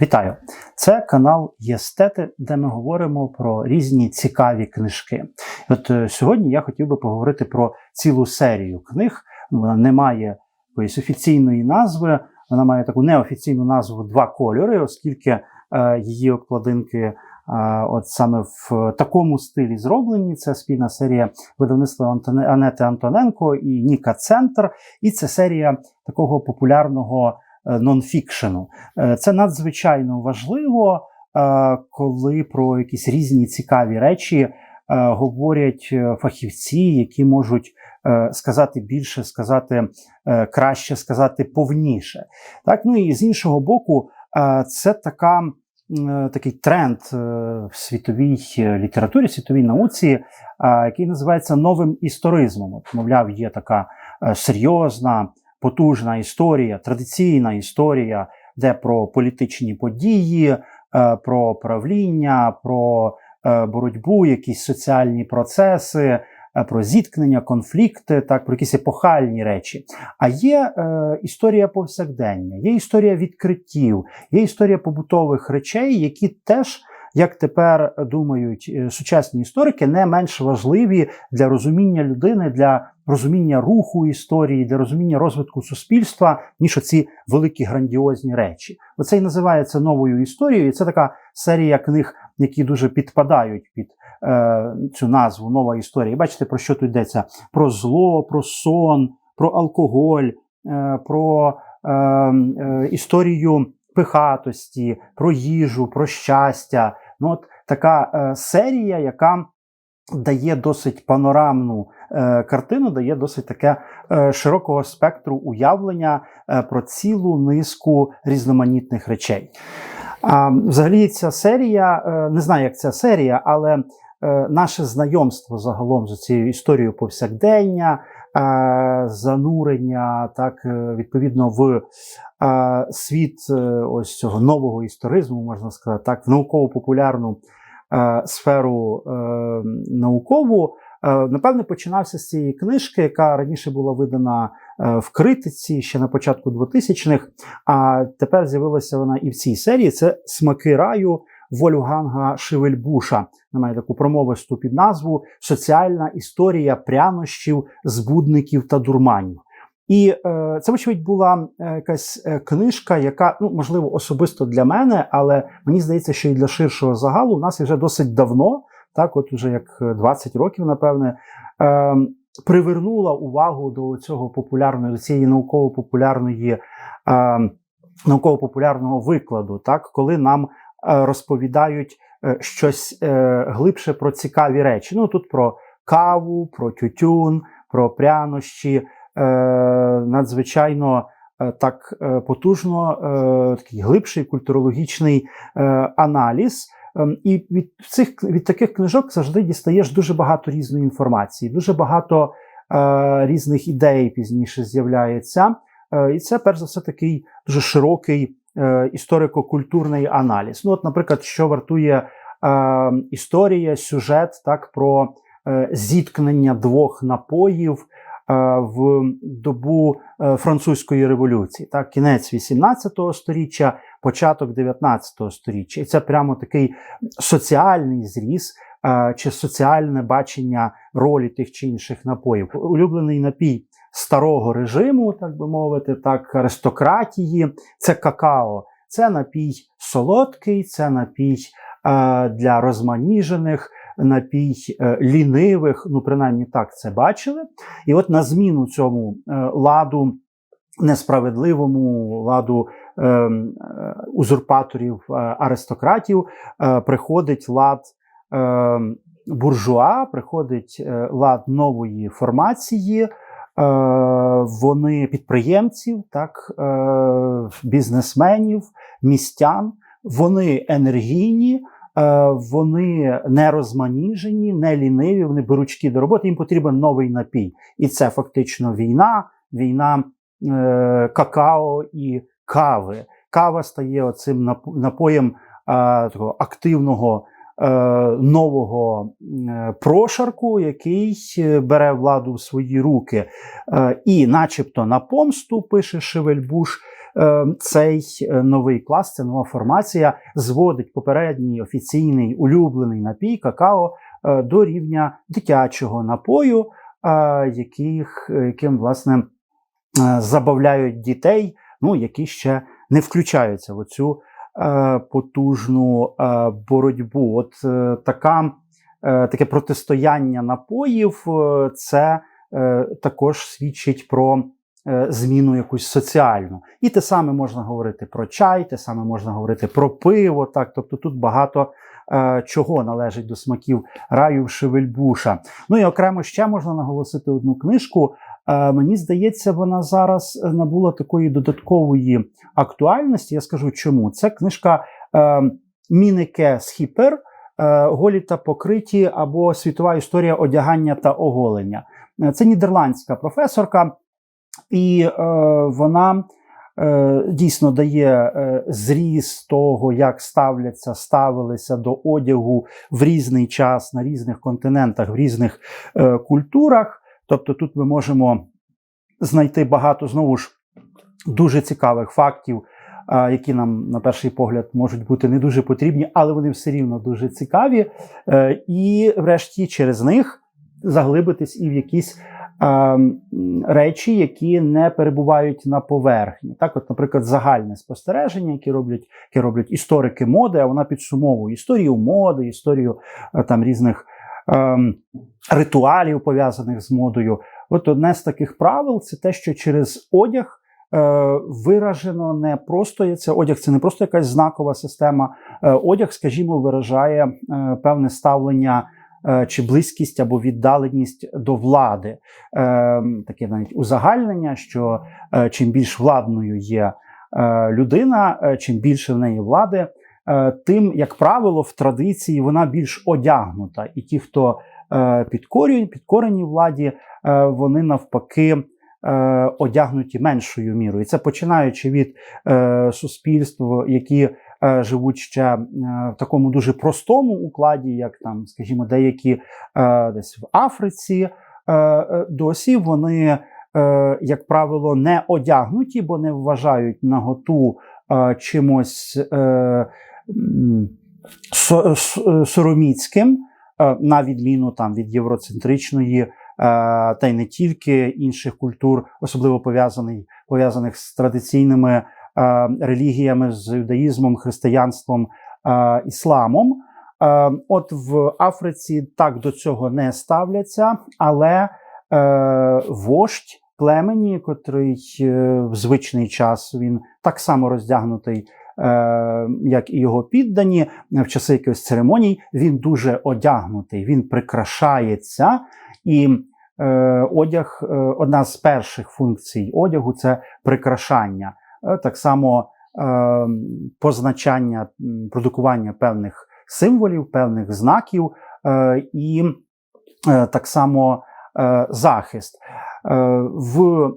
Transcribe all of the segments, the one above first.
Вітаю! Це канал Єстети, де ми говоримо про різні цікаві книжки. От е, сьогодні я хотів би поговорити про цілу серію книг. Вона не має якоїсь офіційної назви, вона має таку неофіційну назву Два кольори, оскільки е, її обкладинки от саме в такому стилі зроблені. Це спільна серія видавництва Анети Антоненко і Ніка Центр. І це серія такого популярного е, нонфікшену. Е, Це надзвичайно важливо, е, коли про якісь різні цікаві речі говорять фахівці, які можуть сказати більше, сказати краще, сказати повніше. Так, ну і з іншого боку, це така. М, Такий тренд е, в світовій е, літературі, світовій науці, е, який називається новим історизмом. От, мовляв, є така е, серйозна, потужна історія, традиційна історія, де про політичні події, е, про правління, про е, боротьбу, якісь соціальні процеси, е, про зіткнення, конфлікти, так, про якісь епохальні речі. А є е, історія повсякдення, є історія відкриттів, є історія побутових речей, які теж. Як тепер думають е, сучасні історики, не менш важливі для розуміння людини, для розуміння руху історії, для розуміння розвитку суспільства, ніж оці великі грандіозні речі. Оце і називається новою історією. І це така серія книг, які дуже підпадають під е, цю назву Нова історія. Бачите, про що тут йдеться? Про зло, про сон, про алкоголь, е, про е, е, історію пихатості, про їжу, про щастя. Ну, от така е, серія, яка дає досить панорамну е, картину, дає досить таке е, широкого спектру уявлення е, про цілу низку різноманітних речей. Взагалі, ця серія, не знаю, як ця серія, але наше знайомство загалом з цією історією повсякдення, занурення, так, відповідно, в світ ось цього нового історизму, можна сказати, так, в науково-популярну сферу е, наукову. Е, Напевне, починався з цієї книжки, яка раніше була видана е, в критиці ще на початку 2000-х, а тепер з'явилася вона і в цій серії. Це Смаки раю Вольфганга Шевельбуша. Вона має таку промовисту під назву Соціальна історія прянощів, збудників та дурманів. І е, це, вочевидь, була е, якась е, книжка, яка, ну, можливо, особисто для мене, але мені здається, що і для ширшого загалу у нас вже досить давно, так, от уже як 20 років, напевне, е, привернула увагу до цього популярної, до цієї науково-популярної, е, науково-популярного викладу, так, коли нам е, розповідають е, щось е, глибше про цікаві речі. Ну, тут про каву, про тютюн, про прянощі е, надзвичайно е, так е, потужно е, такий глибший культурологічний е, аналіз. Ем, І від цих від таких книжок завжди дістаєш дуже багато різної інформації, дуже багато е, різних ідей пізніше з'являється. Е, і це, перш за все, такий дуже широкий е, історико-культурний аналіз. Ну, от, наприклад, що вартує е, історія, сюжет так, про е, зіткнення двох напоїв е, в добу е, французької революції, так, кінець 18 століття, початок 19 століття. І це прямо такий соціальний зріз е, чи соціальне бачення ролі тих чи інших напоїв. Улюблений напій старого режиму, так би мовити, так, аристократії, це какао. Це напій солодкий, це напій е, для розманіжених, напій е, лінивих, ну принаймні так це бачили. І от на зміну цьому е, ладу несправедливому ладу е, е, узурпаторів аристократів приходить лад е, буржуа, приходить лад нової формації. Вони підприємців, так, бізнесменів, містян, вони енергійні, вони не розманіжені, не ліниві, вони беручки до роботи, їм потрібен новий напій. І це фактично війна, війна е, какао і кави. Кава стає оцим напоєм е, такого активного е, нового е, прошарку, який е, бере владу в свої руки, е, і, начебто, на помсту пише Шевельбуш. Е, Цей е, новий клас, ця нова формація зводить попередній офіційний улюблений напій какао е, до рівня дитячого напою, яких, яким власне забавляють дітей, ну які ще не включаються в оцю е, потужну боротьбу. От така, таке протистояння напоїв, це також свідчить про зміну якусь соціальну. І те саме можна говорити про чай, те саме можна говорити про пиво. Так, тобто тут багато. е, Чого належить до смаків раю Шевельбуша. Ну і окремо ще можна наголосити одну книжку. Е, Мені здається, вона зараз е, набула такої додаткової актуальності. Я скажу чому. Це книжка е, Мінеке Схіпер е, Голі та покриті або світова історія одягання та оголення. Е, Це нідерландська професорка, і е, вона е, дійсно дає е, зріз того, як ставляться, ставилися до одягу в різний час на різних континентах, в різних культурах. Тобто тут ми можемо знайти багато знову ж дуже цікавих фактів, які нам на перший погляд можуть бути не дуже потрібні, але вони все рівно дуже цікаві. І, врешті, через них заглибитись і в якісь речі, які не перебувають на поверхні. Так, от, наприклад, загальне спостереження, які роблять, які роблять історики моди, а вона підсумовує історію моди, історію е, там різних. ем, Ритуалів пов'язаних з модою. От одне з таких правил це те, що через одяг е, виражено не просто це одяг, це не просто якась знакова система. Е, одяг, скажімо, виражає певне ставлення чи близькість або віддаленість до влади. Е, таке навіть узагальнення, що е, чим більш владною є е, людина, е, чим більше в неї влади, е, тим, як правило, в традиції вона більш одягнута. І ті, хто е, підкорюють, підкорені владі, е, вони навпаки. е, Одягнуті меншою мірою, і це починаючи від е, суспільств, які е, живуть ще е, в такому дуже простому укладі, як там, скажімо, деякі е, десь в Африці, е, е, досі вони, е, як правило, не одягнуті, бо не вважають наготу е, чимось е, сороміцьким, е, на відміну там від євроцентричної. е, Та й не тільки інших культур, особливо пов'язаних пов'язаних з традиційними е, релігіями, з юдаїзмом, християнством, е, ісламом. Е, От в Африці так до цього не ставляться, але е, вождь племені, котрий е, в звичний час він так само роздягнутий, е, як і його піддані, в часи якихось церемоній, він дуже одягнутий, він прикрашається. І е, одяг, е, одна з перших функцій одягу це прикрашання. Е, так само е, позначання, продукування певних символів, певних знаків е, і е, так само е, захист. Е, в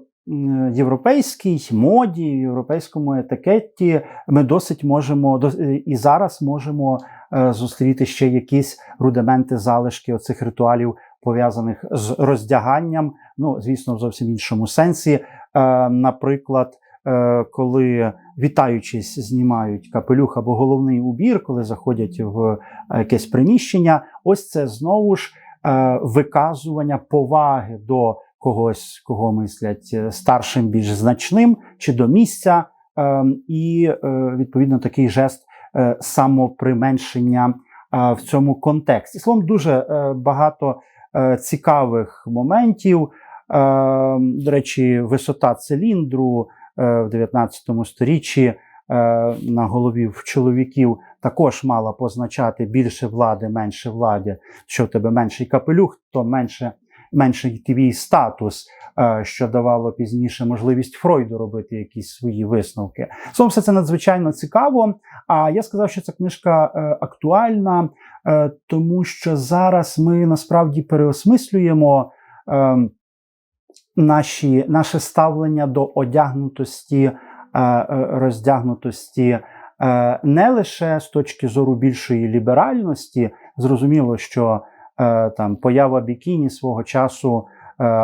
європейській моді, в європейському етикеті ми досить можемо е, і зараз можемо е, зустріти ще якісь рудименти залишки оцих ритуалів, пов'язаних з роздяганням. Ну, звісно, в зовсім іншому сенсі. Наприклад, коли вітаючись, знімають капелюх або головний убір, коли заходять в е, якесь приміщення, ось це знову ж е, виказування поваги до когось, кого мислять е, старшим, більш значним, чи до місця, е, і е, відповідно такий жест е, самоприменшення е, в цьому контексті. Словом, дуже е, багато е, цікавих моментів. Е, До речі, висота циліндру е, в 19 сторіччі е, на голові в чоловіків також мала позначати більше влади, менше влади. Що в тебе менший капелюх, то менше, менший твій статус, е, що давало пізніше можливість Фройду робити якісь свої висновки. Словом, все це надзвичайно цікаво. А я сказав, що ця книжка е, актуальна, е, тому що зараз ми насправді переосмислюємо. Наші, наше ставлення до одягнутості, е, е, роздягнутості Е, Не лише з точки зору більшої ліберальності, зрозуміло, що там поява бікіні свого часу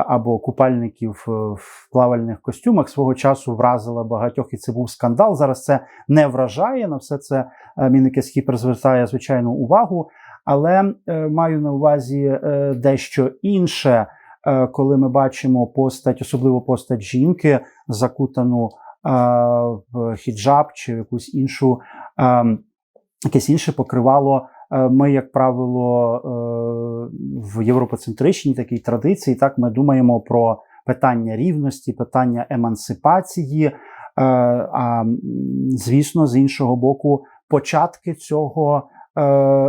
або купальників в плавальних костюмах свого часу вразила багатьох, і це був скандал. Зараз це не вражає. На все це Мінникес Хіпер звертає звичайну увагу. Але маю на увазі дещо інше, коли ми бачимо постать, особливо постать жінки, закутану е, в хіджаб чи в якусь іншу, е, якесь інше покривало. Е, Ми, як правило, е, в європоцентричній такій традиції, так ми думаємо про питання рівності, питання емансипації. Е, А звісно, з іншого боку, початки цього е,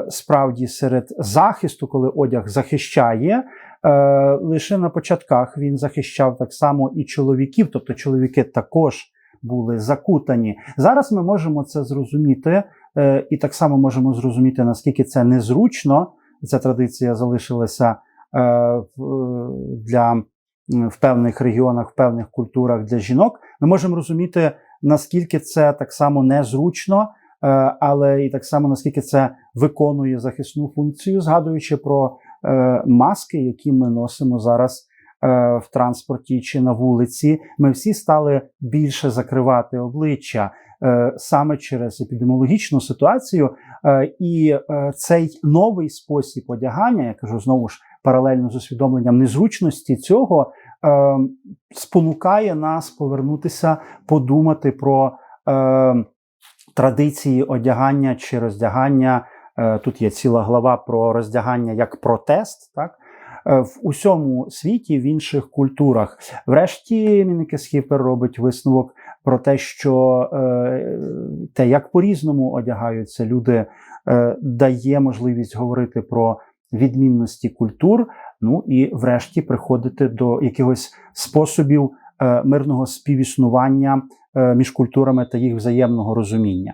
справді серед захисту, коли одяг захищає, е, лише на початках він захищав так само і чоловіків, тобто чоловіки також були закутані. Зараз ми можемо це зрозуміти, е, і так само можемо зрозуміти, наскільки це незручно. Ця традиція залишилася е, для в певних регіонах, в певних культурах для жінок. Ми можемо розуміти, наскільки це так само незручно, е, але і так само наскільки це виконує захисну функцію, згадуючи про е, маски, які ми носимо зараз е, в транспорті чи на вулиці. Ми всі стали більше закривати обличчя е, саме через епідеміологічну ситуацію. Е, І е, цей новий спосіб одягання, я кажу знову ж паралельно з усвідомленням незручності цього, е, спонукає нас повернутися, подумати про е, традиції одягання чи роздягання. Е, Тут є ціла глава про роздягання як протест, так? Е, В усьому світі, в інших культурах. Врешті Міннекес Хіпер робить висновок про те, що е, те, як по-різному одягаються люди, дає можливість говорити про відмінності культур. Ну і врешті приходити до якихось способів мирного співіснування між культурами та їх взаємного розуміння.